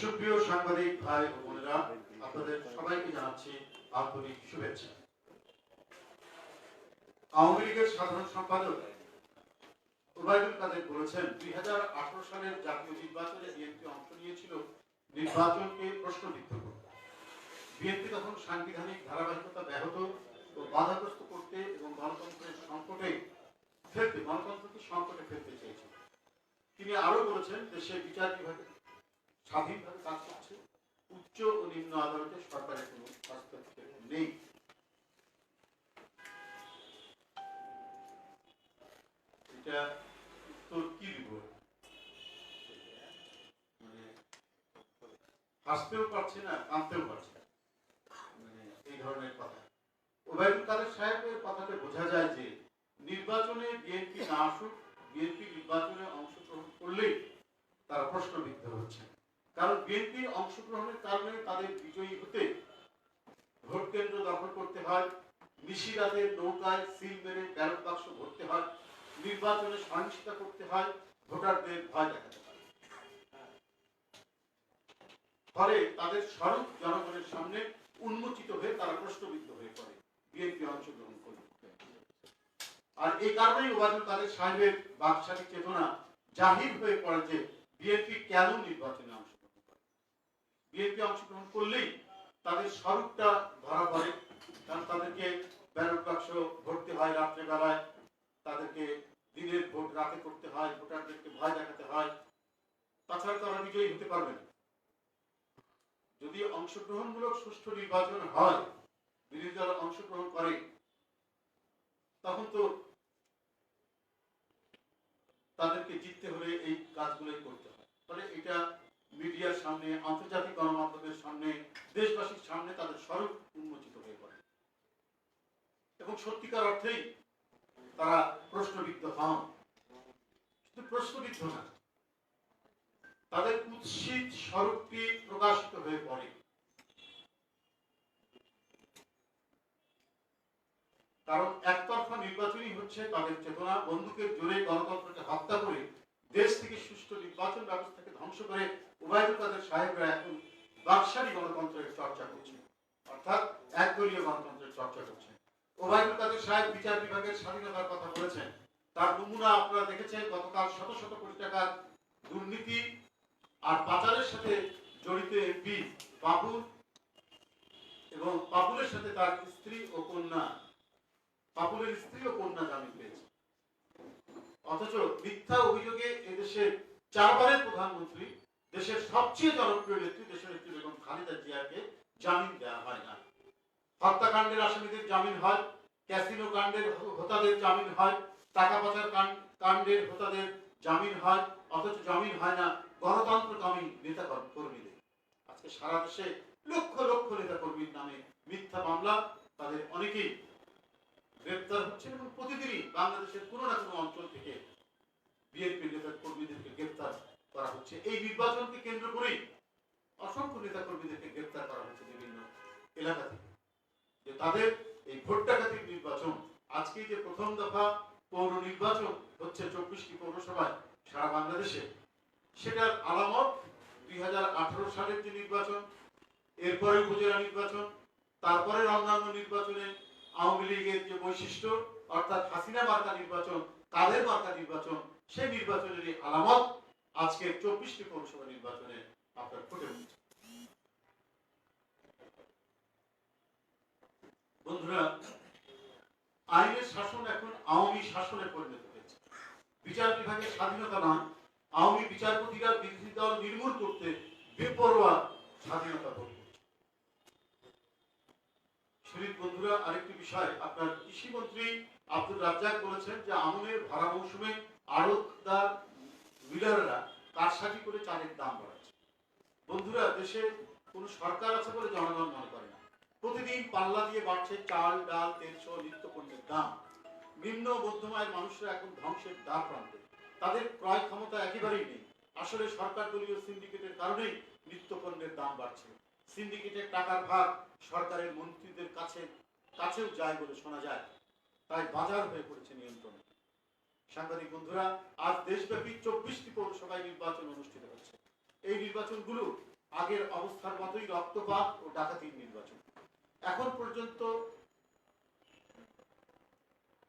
সুপ্রিয় সাংবাদিক ভাই ও বোনেরা, আপনাদের সবাইকে জানাচ্ছি আন্তরিক শুভেচ্ছা। আওয়ামী লীগের সাধারণ সম্পাদক ওবায়দুল কাদের বলেছেন, দুই সালের জাতীয় নির্বাচনে বিএনপি অংশ নিয়েছিল, নির্বাচনকে প্রশ্নবিদ্ধ করতে। বিএনপি তখন সাংবিধানিক ধারাবাহিকতা ব্যাহত ও বাধাগ্রস্ত করতে এবং গণতন্ত্রের সংকটে ফেলতে, গণতন্ত্রকে সংকটে ফেলতে চেয়েছিল। তিনি আরও বলেছেন দেশে বিচার বিভাগে স্বাধীনভাবে কাজ করছে। উচ্চ ও নিম্ন আদালতে সরকারের কোনো হস্তক্ষেপ নেই। এটা কি মানে হাসতেও পারছে না, কাঁদতেও পারছে না। মানে এই ধরনের কথা। ওবায়দুল কাদের সাহেবের কথাতে বোঝা যায় যে, নির্বাচনে বিএনপি না আসুক, বিএনপি নির্বাচনে অংশগ্রহণ করলেই তারা প্রশ্নবিদ্ধ হচ্ছে। কারণ বিএনপি অংশগ্রহণের কারণে তাদের বিজয়ী হতে ভোট কেন্দ্র দখল করতে হয় নিশিরাতের নৌকায় সিল মেরে ব্যালট বাক্স ভরতে হয়, নির্বাচনে সহিংসতা করতে হয়, ভোটারদের ভয় দেখাতে হয়। ফলে তাদের স্বরূপ জনগণের সামনে উন্মোচিত হয়ে তারা প্রশ্নবিদ্ধ হয়ে পড়ে, বিএনপি অংশগ্রহণ করবে আর এই কারণেই ওবায়দুল কাদের সাহেবের বাকশালী চেতনা জাহির হয়ে পড়ে যে বিএনপি কেন নির্বাচনে করে বিএনপি অংশগ্রহণ করলেই তাদের স্বরূপটা ধরা পড়ে। কারণ তাদেরকে ব্যালট বাক্স ভরতে হয় রাত্রেবেলায়। তাদেরকে দিনের ভোট রাতে করতে হয়, ভোটারদেরকে ভয় দেখাতে হয়। তাছাড়া তারা বিজয়ী হতে পারবে না। যদি অংশগ্রহণমূলক সুষ্ঠু নির্বাচন হয়, বিরোধী দল অংশগ্রহণ করে, তখন তো তাদেরকে জিততে হলে এই কাজগুলোই করতে হয়। ফলে এটা মিডিয়ার সামনে আন্তর্জাতিক গণমাধ্যমের সামনে দেশবাসীর সামনে তাদের স্বরূপ উন্মোচিত হয়ে পড়ে এবং সত্যিকার অর্থেই তারা প্রশ্নবিদ্ধ হন। শুধু প্রশ্নবিদ্ধ না, তাদের কুৎসিত স্বরূপটি প্রকাশিত হয়ে পড়ে। কারণ একতরফা নির্বাচনই হচ্ছে তাদের চেতনা, বন্দুকের জোরে গণতন্ত্রকে হত্যা করে দেশ থেকে সুষ্ঠু নির্বাচন ব্যবস্থাকে ধ্বংস করে উবায়দুল কাদের সাহেবরা এখন বাকশালী গণতন্ত্রের চর্চা করছে, অর্থাৎ একদলীয় গণতন্ত্রের চর্চা করছে। ওবায়দুল কাদের সাহেব বিচার বিভাগের স্বাধীনতার কথা বলেছেন। তার নমুনা আপনারা দেখেছেন, গতকাল শত শত কোটি টাকার দুর্নীতি আর পাচারের সাথে জড়িত এমপি বাবুল এবং বাবুলের সাথে তার স্ত্রী ও কন্যা। বাবুলের স্ত্রী ও কন্যা জামিন পেয়েছে। অথচ মিথ্যা অভিযোগে এদেশের চারবারের প্রধানমন্ত্রী, দেশের সবচেয়ে জনপ্রিয় নেত্রী, দেশের নেত্রী বেগম খালেদা জিয়াকে জামিন দেওয়া হয় না। হত্যাকাণ্ডের আসামিদের জামিন হয়, ক্যাসিনো কাণ্ডের হোতাদের জামিন হয়, টাকা পাচার কাণ্ডের হোতাদের জামিন হয়, অথচ জামিন হয় না গণতন্ত্রকামী নেতা কর্মীদের আজকে সারা দেশে লক্ষ লক্ষ নেতা কর্মীর নামে মিথ্যা মামলা, তাদের অনেকেই গ্রেপ্তার হচ্ছে এবং প্রতিদিনই বাংলাদেশের কোনো না কোনো অঞ্চল থেকে বিএনপি নেতা কর্মীদেরকে গ্রেপ্তার করা হচ্ছে। এই নির্বাচনকে কেন্দ্র করেই অসংখ্য নেতা কর্মীদেরকে গ্রেপ্তার করা হচ্ছে বিভিন্ন এলাকা থেকে। তাদের এই ভোট ডাকাতির নির্বাচন। আজকে যে প্রথম দফা পৌর নির্বাচন হচ্ছে চব্বিশটি পৌরসভায় সারা বাংলাদেশে। সেটার আলামত দুই সালের যে নির্বাচন, এরপরে উপজেলা নির্বাচন, তারপরে অন্যান্য নির্বাচনে আওয়ামী লীগের যে বৈশিষ্ট্য, অর্থাৎ হাসিনা মার্কা নির্বাচন কাদের মার্কা নির্বাচন, সেই নির্বাচনের আলামত আজকে চব্বিশটি পৌরসভা নির্বাচনে আপনার ফুটে উঠছে বন্ধুরা, আইনের শাসন এখন আওয়ামী শাসনে পরিণত হয়েছে। বিচার বিভাগের স্বাধীনতা নয়, আওয়ামী বিচারপতিরা বিরোধী দল নির্মূল করতে বেপরোয়া স্বাধীনতা ভোগ শরীর বন্ধুরা, আরেকটি বিষয়, আপনার কৃষি মন্ত্রী আব্দুল রাজ্জাক বলেছেন যে আমনের ভাড়া মৌসুমে আড়তদার মিলাররা কারসাজি করে চালের দাম বাড়াচ্ছে। বন্ধুরা, দেশে কোনো সরকার আছে বলে জনগণ মনে করে প্রতিদিন পাল্লা দিয়ে বাড়ছে চাল, ডাল, তেল সহ নিত্য পণ্যের দাম। নিম্ন আয়ের মানুষরা এখন ধ্বংসের দ্বার প্রান্তে। তাদের ক্রয় ক্ষমতা একেবারেই নেই। আসলে সরকার দলীয় সিন্ডিকেটের কারণেই নিত্য পণ্যের দাম বাড়ছে। সিন্ডিকেটের টাকার ভাগ সরকারের মন্ত্রীদের কাছে, কাছেও যায় বলে শোনা যায়। তাই বাজার হয়ে পড়েছে নিয়ন্ত্রণে। সাংবাদিক বন্ধুরা, আজ দেশব্যাপী চব্বিশটি পৌরসভায় নির্বাচন অনুষ্ঠিত হচ্ছে। এই নির্বাচনগুলো আগের অবস্থার মতোই রক্তপাত ও ডাকাতির নির্বাচন। এখন পর্যন্ত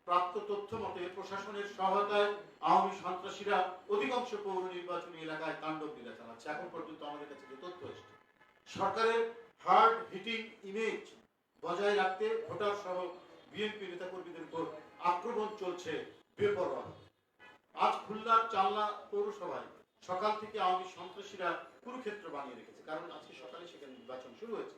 প্রাপ্ত তথ্য মতে প্রশাসনের সহায়তায় আওয়ামী সন্ত্রাসীরা অধিকাংশ পৌর নির্বাচনী এলাকায় তাণ্ডব লীলা চালাচ্ছে এখন পর্যন্ত আমাদের কাছে যে তথ্য এসেছে, সরকারের হার্ড হিটিং ইমেজ বজায় রাখতে ভোটার সহ বিএনপি নেতাকর্মীদের উপর আক্রমণ চলছে বেপরোয়া। আজ খুলনার চালনা পৌরসভায় সকাল থেকে আওয়ামী সন্ত্রাসীরা কুরুক্ষেত্র বানিয়ে রেখেছে। কারণ আজকে সকালে সেখানে নির্বাচন শুরু হয়েছে।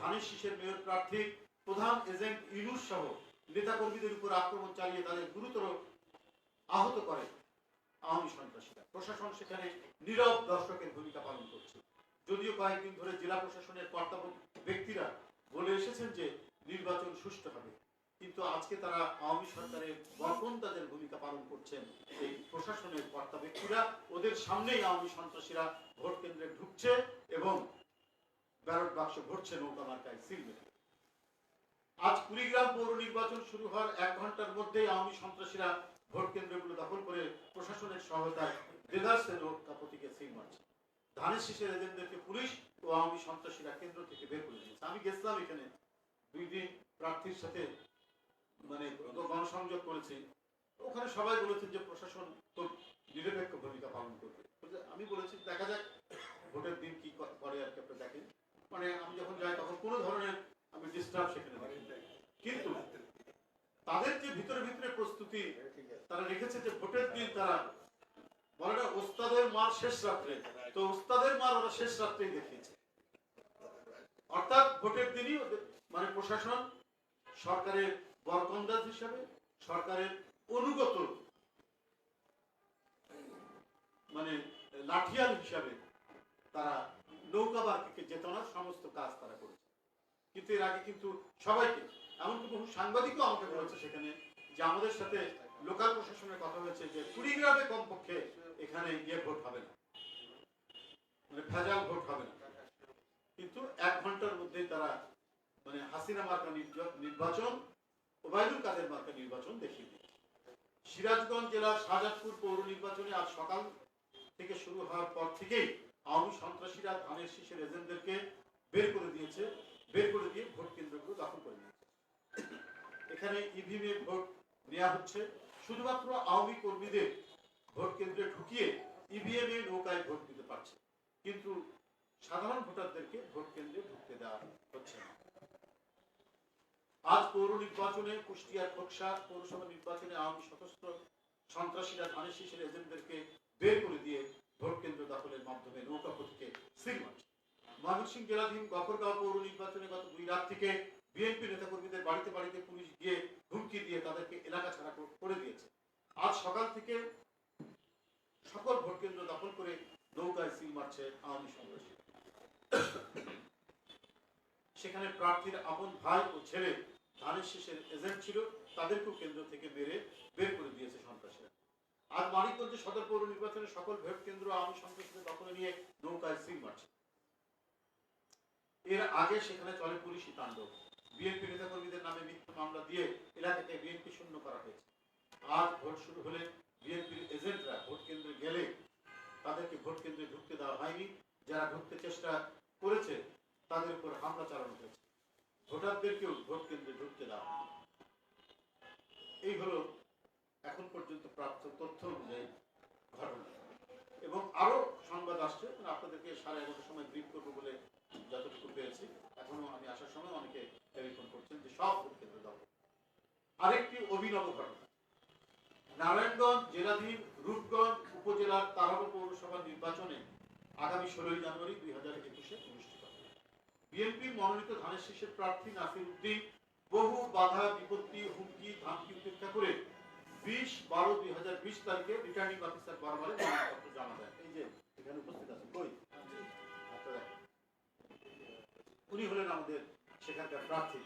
ধানের শীষের মেয়র প্রার্থী, প্রধান এজেন্ট ইনুস সহ নেতাকর্মীদের উপর আক্রমণ চালিয়ে তাদের গুরুতর আহত করে আওয়ামী সন্ত্রাসীরা। প্রশাসন সেখানে নীরব দর্শকের ভূমিকা পালন করছে। যদিও কয়েকদিন ধরে জেলা প্রশাসনের কর্তব্য ব্যক্তিরা বলে এসেছেন যে নির্বাচন সুষ্ঠু হবে, কিন্তু আজকে তারা আওয়ামী সরকারের বরকন্দাদের ভূমিকা পালন করছেন এই প্রশাসনের কর্তা ব্যক্তিরা। ওদের সামনেই আওয়ামী সন্ত্রাসীরা ভোট কেন্দ্রে ঢুকছে এবং ব্যালট বাক্স ভরছে নৌকা মার্কায়, সিল মেরে। আজ কুড়িগ্রাম পৌর নির্বাচন শুরু হওয়ার এক ঘণ্টার মধ্যেই আওয়ামী সন্ত্রাসীরা ভোট কেন্দ্রগুলো দখল করে প্রশাসনের সহায়তায় দেদার্সে নৌকা প্রতীকে সিল মারছে। ধানের শীষের এজেন্টদেরকে পুলিশ ও আওয়ামী সন্ত্রাসীরা কেন্দ্র থেকে বের করে দিয়েছে। আমি গেছিলাম এখানে দুই দিন প্রার্থীর সাথে মানে গণসংযোগ করেছি। ওখানে সবাই বলেছেন যে প্রশাসন তো নিরপেক্ষ ভূমিকা পালন করবে। আমি বলেছি, দেখা যাক ভোটের দিন কি করে আর কি আপনি দেখেন। মানে আমি যখন যাই তখন কোনো ধরনের আমি ডিস্টার্ব সেখানে কিন্তু তাদের যে ভিতরে ভিতরে প্রস্তুতি, তারা রেখেছে যে ভোটের দিন তারা বলে না, ওস্তাদের মার শেষ রাত্রে। তো ওস্তাদের মার ওরা শেষ রাত্রেই দেখিয়েছে। অর্থাৎ ভোটের দিনই মানে প্রশাসন সরকারের বরকন্দাজ হিসাবে, সরকারের অনুগত মানে লাঠিয়াল হিসাবে তারা নৌকা বার্কিকে জেতানোর সমস্ত কাজ তারা করেছে। কিন্তু এর আগে কিন্তু সবাইকে, এমনকি বহু সাংবাদিকও আমাকে বলেছে সেখানে যে আমাদের সাথে লোকাল প্রশাসনের কথা হয়েছে যে কুড়িগ্রামে কমপক্ষে এখানে গিয়ে ভোট হবে না। মানে ভেজাল ভোট হবে না। কিন্তু এক ঘণ্টার মধ্যেই তারা মানে হাসিনা মার্কা নির্বাচন, ওবায়দুল কাদের মার্কা নির্বাচন দেখিয়ে দিয়েছে। সিরাজগঞ্জ জেলার শাহজাদপুর পৌর নির্বাচনে আজ সকাল থেকে শুরু হওয়ার পর থেকেই আওয়ামী সন্ত্রাসীরা ধানের শীষের এজেন্টদেরকে বের করে দিয়েছে, বের করে দিয়ে ভোট কেন্দ্রগুলো দখল করে নিয়েছে। এখানে ইভিএমে ভোট নেওয়া হচ্ছে। শুধুমাত্র আওয়ামী কর্মীদের ভোট কেন্দ্রে ঢুকিয়ে ইভিএম এ নৌকায় ভোট দিতে পারছে। কিন্তু সাধারণ ভোটারদেরকে ভোট কেন্দ্রে ঢুকতে দেওয়া হচ্ছে না। আজ পৌর নির্বাচনে কুষ্টিয়ার খোকসা পৌরসভা নির্বাচনে আওয়ামী সশস্ত্র সন্ত্রাসীরা ধানের শীষের এজেন্টদেরকে বের করে দিয়ে ভোট কেন্দ্র দখলের মাধ্যমে নৌকা প্রতীকে সিল মারছে ময়মনসিংহ জেলাধীন গফরগাঁও পৌর নির্বাচনে গত দুই রাত থেকে বিএনপি নেতাকর্মীদের বাড়িতে বাড়িতে পুলিশ গিয়ে হুমকি দিয়ে তাদেরকে এলাকা ছাড়া করে দিয়েছে। আজ সকাল থেকে সকল ভোট কেন্দ্র দখল করে নৌকায় সিল মারছে আওয়ামী সন্ত্রাসী। সেখানে প্রার্থীর আপন ভাই ও ছেলে ধানের শীষের এজেন্ট ছিল, তাদেরকেও কেন্দ্র থেকে মেরে বের করে দিয়েছে সন্ত্রাসীরা। আজ মানিকগঞ্জে সদর পৌর নির্বাচনে সকল ভোট কেন্দ্র আওয়ামী সন্ত্রাসীদের দখলে নিয়ে নৌকায় সিল মারছে। এর আগে সেখানে চলে পুলিশি তাণ্ডব। বিএনপি নেতাকর্মীদের নামে মিথ্যা মামলা দিয়ে এলাকাকে বিএনপি শূন্য করা হয়েছে। আজ ভোট শুরু হলে বিএনপির এজেন্টরা ভোট কেন্দ্রে গেলে তাদেরকে ভোট কেন্দ্রে ঢুকতে দেওয়া হয়নি। যারা ঢুকতে চেষ্টা করেছে, তাদের উপর হামলা চালানো হয়েছে। ভোটারদেরকেও ভোট কেন্দ্রে ঢুকতে দেওয়া হয়নি। এই হলো এখন পর্যন্ত প্রাপ্ত তথ্য অনুযায়ী ঘটনা। এবং আরও সংবাদ আসছে মানে আপনাদেরকে সাড়ে এগারোটার সময় ব্রিফ করব বলে যতটুকু পেয়েছি। এখনও আমি আসার সময় অনেকে টেলিফোন করছেন যে সব ভোট কেন্দ্র আরেকটি অভিনব ঘটনা। নারায়ণগঞ্জ জেলাধীন রূপগঞ্জ উপজেলার তারাব পৌরসভা নির্বাচনে আগামী ষোলোই জানুয়ারি দুই হাজার একুশে অনুষ্ঠিত হবে। বিএনপি মনোনীত ধানের শীষের প্রার্থী নাসির উদ্দিন বহু বাধা, বিপত্তি, হুমকি বিশ বারো দুই হাজার বিশ তারিখে রিটার্নিং অফিসার মনোনয়নপত্র জমা এই যে এখানে উপস্থিত কই? আচ্ছা, উনি হলেন আমাদের সেখানকার প্রার্থী।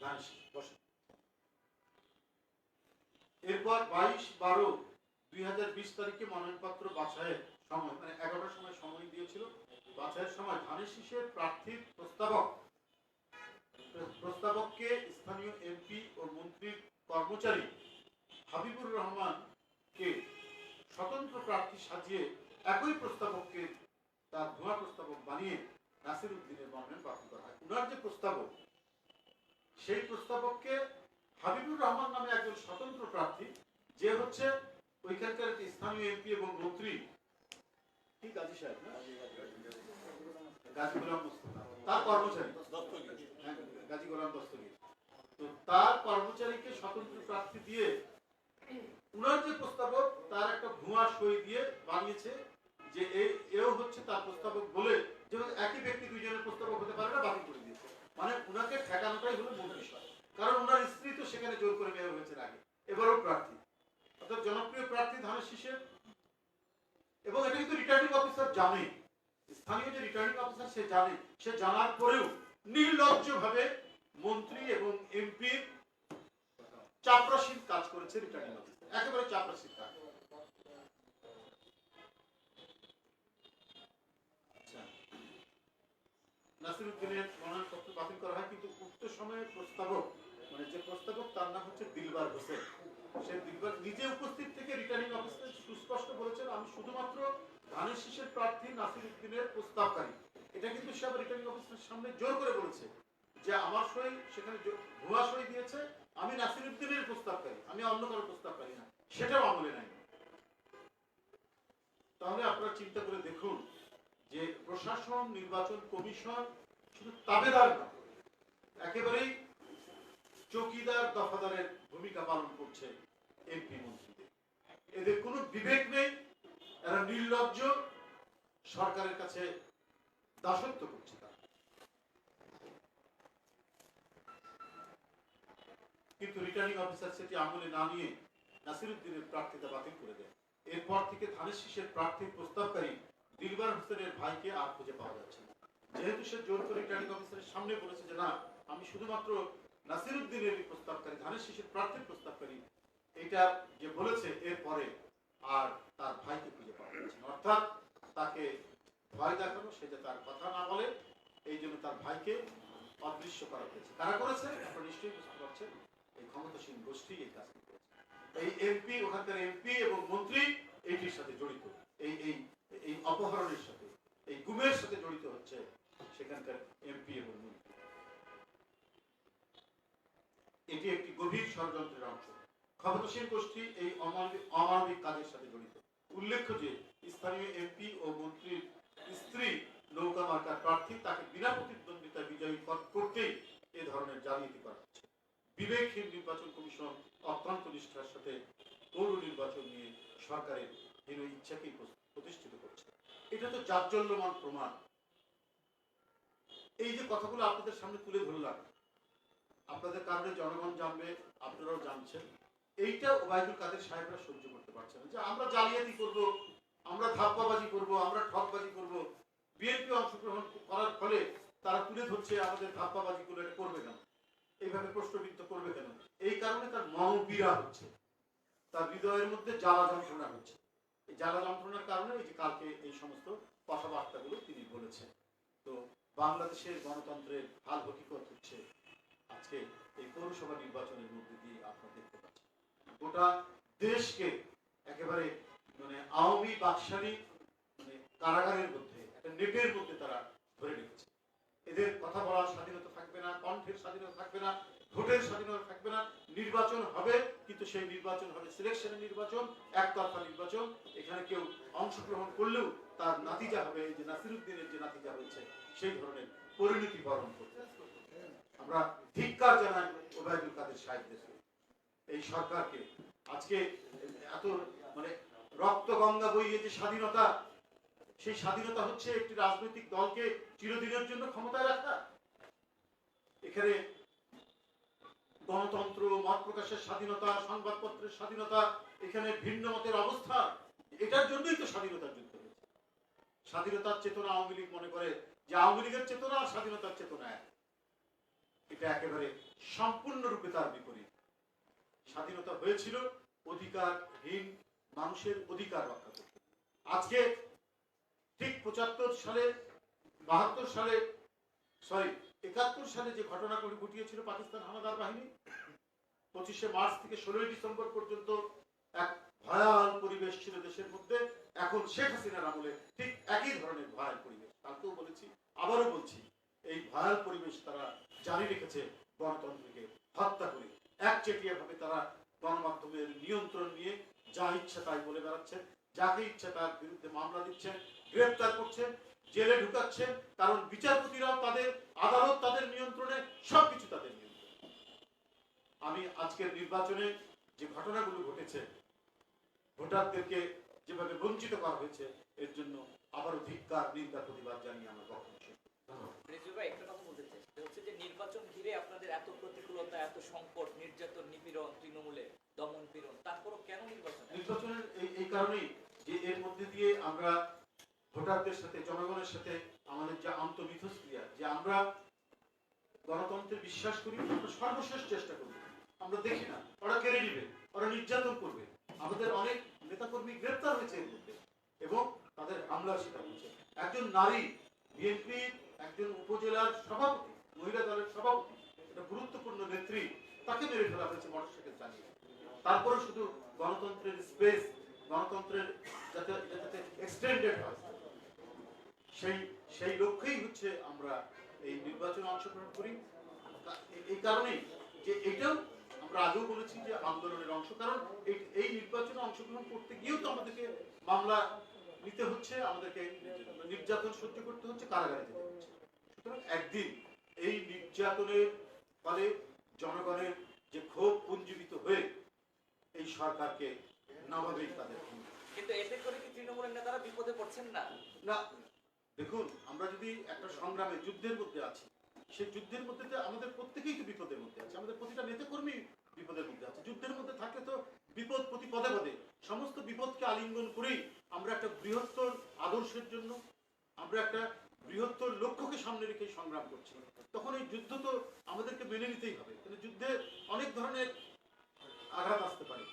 শীষ এরপর বাইশ বারো দুই হাজার বিশ তারিখে মনোনয়নপত্র বাছাইয়ের সময় মানে এগারোটার সময় সময় দিয়েছিল। বাছাইয়ের সময় ধানের শীষের প্রার্থীর প্রস্তাবক প্রস্তাবককে স্থানীয় এমপি ও মন্ত্রীর কর্মচারী হাবিবুর রহমানকে স্বতন্ত্র প্রার্থী সাজিয়ে একই প্রস্তাবককে তার ভুয়া প্রস্তাবক বানিয়ে নাসির উদ্দিনের মনোনয়ন প্রাপ্ত করা হয়। উনার যে প্রস্তাবক সেই প্রস্তাবককে হাবিবুর রহমান নামে একজন স্বতন্ত্র প্রার্থী যে হচ্ছে ওইখানকার স্থানীয় এমপি এবং মন্ত্রী। কি গাজী সাহেব? না গাজী গোলাম মোস্তফা। তার কর্মচারী। হ্যাঁ, গাজী গোলাম দস্তগীর তো তার কর্মচারীকে স্বতন্ত্র প্রার্থী দিয়ে উনার যে প্রস্তাবক, তার একটা ভুয়া সই দিয়ে বানিয়েছে যে এও হচ্ছে তার প্রস্তাবক বলে যে একই ব্যক্তি দুইজনের প্রস্তাবক হতে পারে না, বাতিল করে দিয়েছে। মানে উনাকে ঠেকানোটাই হলো মূল বিষয়। কারণ ওনার স্ত্রী তো সেখানে জোর করে মেয়র হয়েছে আগে। এবারও প্রার্থী। অর্থাৎ জনপ্রিয় প্রার্থী ধানের শীষের। এবং এটা কিন্তু রিটার্নিং অফিসার জানে স্থানীয় যে রিটার্নিং অফিসার সে জানে সে জানার পরেও নির্লজ্জ ভাবে মন্ত্রী এবং এমপি চাপরাশীল কাজ করেছে রিটার্নিং অফিসার একেবারে চাপরাশীল কাজ আচ্ছা। নাসিরুদ্দিনের মনোনয়নপত্র বাতিল করা হয় কিন্তু উক্ত সময়ে প্রস্তাবক মানে যে প্রস্তাবক তার নাম হচ্ছে দিলবার হোসেন। সে দিলবার নিজে উপস্থিত থেকে রিটার্নিং অফিসার সুস্পষ্ট বলেছেন, আমি শুধুমাত্র ধানের শীষের প্রার্থী নাসির উদ্দিনের প্রস্তাবকারী। এটা কিন্তু সে রিটার্নিং অফিসারের সামনে জোর করে বলেছে যে আমার সই সেখানে ভুয়া সই দিয়েছে, আমি নাসির উদ্দিনের প্রস্তাবকারী, আমি অন্য কারও প্রস্তাবকারী না। সেটাও আমলে নাই তাহলে আপনারা চিন্তা করে দেখুন যে প্রশাসন, নির্বাচন কমিশন শুধু তাবেদার না, একেবারেই চৌকিদার দফাদারের ভূমিকা পালন করছে এমপি মন্ত্রীদের। এদের কোনো বিবেক নেই, এরা নির্লজ্জ, সরকারের কাছে দাসত্ব করছে কিন্তু রিটার্নিং অফিসার সেটি আমলে না নিয়ে নাসিরুদ্দিনের প্রার্থিতা বাতিল করে দেয়। এরপর থেকে ধানের শীষের প্রার্থীর প্রস্তাবকারী দিলবার হোসেনের ভাইকে আর খুঁজে পাওয়া যাচ্ছে না। যেহেতু সে জোর করে রিটার্নিং অফিসারের সামনে বলেছে যে, না, আমি শুধুমাত্র নাসিরুদ্দিনের প্রস্তাবকারী ধানের শীষের প্রার্থীর প্রস্তাবকারী এটা যে বলেছে এরপরে আর তার ভাইকে খুঁজে পাওয়া যাচ্ছে অর্থাৎ তাকে ভয় দেখানো, সে যে তার কথা না বলে, এই জন্য তার ভাইকে অদৃশ্য করা হয়েছে। কারা করেছে? আপনারা নিশ্চয়ই বুঝতে পারছেন, এই ক্ষমতাসীন গোষ্ঠী এই কাজটি এই এমপি ওখানকার এমপি এবং মন্ত্রী এইটির সাথে জড়িত, এই এই এই অপহরণের সাথে, এই গুমের সাথে জড়িত হচ্ছে সেখানকার এমপি এবং মন্ত্রী। এটি একটি গভীর ষড়যন্ত্রের অংশ। ক্ষমতাসীন গোষ্ঠী এই অমানবিক কাজের সাথে জড়িত। উল্লেখ্য যে, স্থানীয় এমপি ও মন্ত্রীর স্ত্রী নৌকা মার্কার প্রার্থী তাকে বিনা প্রতিদ্বন্দ্বিতা বিজয়ী কর- করতেই এ ধরনের জালিয়াতি করা হচ্ছে। বিবেকহীন নির্বাচন কমিশন অত্যন্ত নিষ্ঠার সাথে পৌর নির্বাচন নিয়ে সরকারের হীন ইচ্ছাকেই প্রতিষ্ঠিত করছে। এটা তো জাজ্জল্যমান প্রমাণ। এই যে কথাগুলো আপনাদের সামনে তুলে ধরলাম আপনাদের কারণে জনগণ জানবে, আপনারাও জানছেন। এইটা ওবায়দুল কাদের সাহেবরা সহ্য করতে পারছে না। যে আমরা জালিয়াতি করব, আমরা ধাপ্পাবাজি করব, আমরা ঠকবাজি করব, বিএনপি অংশগ্রহণ করার ফলে তারা তুলে ধরছে আমাদের ধাপ্পাবাজি গুলো, এটা করবে কেন? এইভাবে প্রশ্নবিদ্ধ করবে কেন? এই কারণে তার মনোপীড়া হচ্ছে। তার হৃদয়ের মধ্যে জ্বালা যন্ত্রণা হচ্ছে। এই জ্বালা যন্ত্রণার কারণে এই যে কালকে এই সমস্ত কথাবার্তাগুলো তিনি বলেছেন। তো বাংলাদেশের গণতন্ত্রের হাল হকিকত হচ্ছে আজকে এই পৌরসভা নির্বাচনের মধ্যে দিয়ে আপনারা দেখতে পাচ্ছেন। গোটা দেশকে একেবারে মানে আওয়ামী বাকশালী মানে কারাগারের মধ্যে, একটা নেটের মধ্যে তারা ধরে রেখেছে। এদের কথা বলার স্বাধীনতা থাকবে না, কণ্ঠের স্বাধীনতা থাকবে না, ভোটের স্বাধীনতা থাকবে না। নির্বাচন হবে, কিন্তু সেই নির্বাচন হবে সিলেকশনের নির্বাচন, একতরফা নির্বাচন। এখানে কেউ অংশগ্রহণ করলেও তার নাতিজা হবে, যে নাসিরুদ্দিনের যে নাতিজা হয়েছে, সেই ধরনের পরিণতি বরণ করতে আমরা ধিক্কার জানাই ওবায়দুল কাদের সাহেবদেরকে এই সরকারকে আজকে এত মানে রক্ত গঙ্গা বইয়ে যে স্বাধীনতা, সেই স্বাধীনতা হচ্ছে একটি রাজনৈতিক দলকে চিরদিনের জন্য ক্ষমতায় রাখা। এখানে গণতন্ত্র, মত প্রকাশের স্বাধীনতা, সংবাদপত্রের স্বাধীনতা, এখানে ভিন্ন মতের অবস্থা, এটার জন্যই তো স্বাধীনতার যুদ্ধ স্বাধীনতার চেতনা আওয়ামী লীগ মনে করে যে আওয়ামী লীগের চেতনা আর স্বাধীনতার চেতনা এক। এটা একেবারে সম্পূর্ণরূপে তার বিপরীত। স্বাধীনতা হয়েছিল অধিকারহীন মানুষের অধিকার রক্ষা করতে। আজকে ঠিক পঁচাত্তর সালে, বাহাত্তর সালে সরি একাত্তর সালে যে ঘটনাগুলি ঘটিয়েছিল পাকিস্তান হানাদার বাহিনী, পঁচিশে মার্চ থেকে ষোলোই ডিসেম্বর পর্যন্ত এক ভয়াল পরিবেশ ছিল দেশের মধ্যে। এখন শেখ হাসিনার আমলে ঠিক একই ধরনের ভয়াল পরিবেশ। কালকেও বলেছি, আবারও বলছি এই ভয়াল পরিবেশ তারা জারি রেখেছে গণতন্ত্রকে হত্যা করে। একচেটিয়া ভাবে তারা গণমাধ্যমের নিয়ন্ত্রণ নিয়ে যা ইচ্ছা তাই বলে বেড়াচ্ছেন যাকে ইচ্ছা তার বিরুদ্ধে মামলা দিচ্ছেন, গ্রেপ্তার করছেন, জেলে ঢুকাচ্ছেন, কারণ বিচারপতিরাও তাদের আদালত তাদের নিয়ন্ত্রণে সবকিছু তাদের নিয়ন্ত্রণে। আমি আজকের নির্বাচনে যে ঘটনাগুলো ঘটেছে, ভোটারদেরকে যেভাবে বঞ্চিত করা হয়েছে, এর জন্য আবারও ধিক্কার, নিন্দা, প্রতিবাদ জানিয়ে আমার বক্তব্য। গণতন্ত্রে বিশ্বাস করি, আমরা সর্বশেষ চেষ্টা করি। আমরা দেখি না, ওরা কেড়ে নিবে, ওরা নির্যাতন করবে। আমাদের অনেক নেতাকর্মী গ্রেপ্তার হয়েছে এর মধ্যে, এবং তাদের হামলার শিকার হয়েছে। একজন নারী বিএনপি একজন উপজেলার সভাপতি, মহিলা দলের সভাপতি, একটা গুরুত্বপূর্ণ নেত্রী, তাকে মেরে ফেলা হয়েছে মোটরসাইকেল চালিয়ে তারপরে শুধু গণতন্ত্রের স্পেস গণতন্ত্রের যাতে যাতে এক্সটেন্ডেড হয়। সেই সেই লক্ষ্যেই হচ্ছে আমরা এই নির্বাচনে অংশগ্রহণ করি। এই কারণেই যে এটাও আমরা আগেও বলেছি যে আন্দোলনের অংশ। কারণ এই নির্বাচনে অংশগ্রহণ করতে গিয়েও তো আমাদেরকে মামলা নিতে হচ্ছে আমাদেরকে নির্যাতন সহ্য করতে হচ্ছে কারাগারে যেতে হচ্ছে। সুতরাং একদিন এই নির্যাতনের ফলে জনগণের যে ক্ষোভ পুঞ্জীবিত হয়ে এই সরকারকে নামাবেই তাদের কিন্তু এতে করে কি তৃণমূলের নেতারা বিপদে পড়ছেন না? না দেখুন আমরা যদি একটা সংগ্রামে যুদ্ধের মধ্যে আছি সেই যুদ্ধের মধ্যে তো আমাদের প্রত্যেকেই তো বিপদের মধ্যে আছে। আমাদের প্রতিটা নেতাকর্মী বিপদের মধ্যে আছে। যুদ্ধের মধ্যে থাকলে তো বিপদ প্রতি পদে পদে সমস্ত বিপদকে আলিঙ্গন করেই আমরা একটা বৃহত্তর আদর্শের জন্য, আমরা একটা বৃহত্তর লক্ষ্যকে সামনে রেখে সংগ্রাম করছি। তখন এই যুদ্ধ তো আমাদেরকে মেনে নিতেই হবে, কিন্তু যুদ্ধে অনেক ধরনের আঘাত আসতে পারে।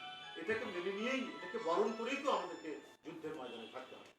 এটাকে মেনে নিয়েই, এটাকে বরণ করেই তো আমাদেরকে যুদ্ধের ময়দানে থাকতে হবে।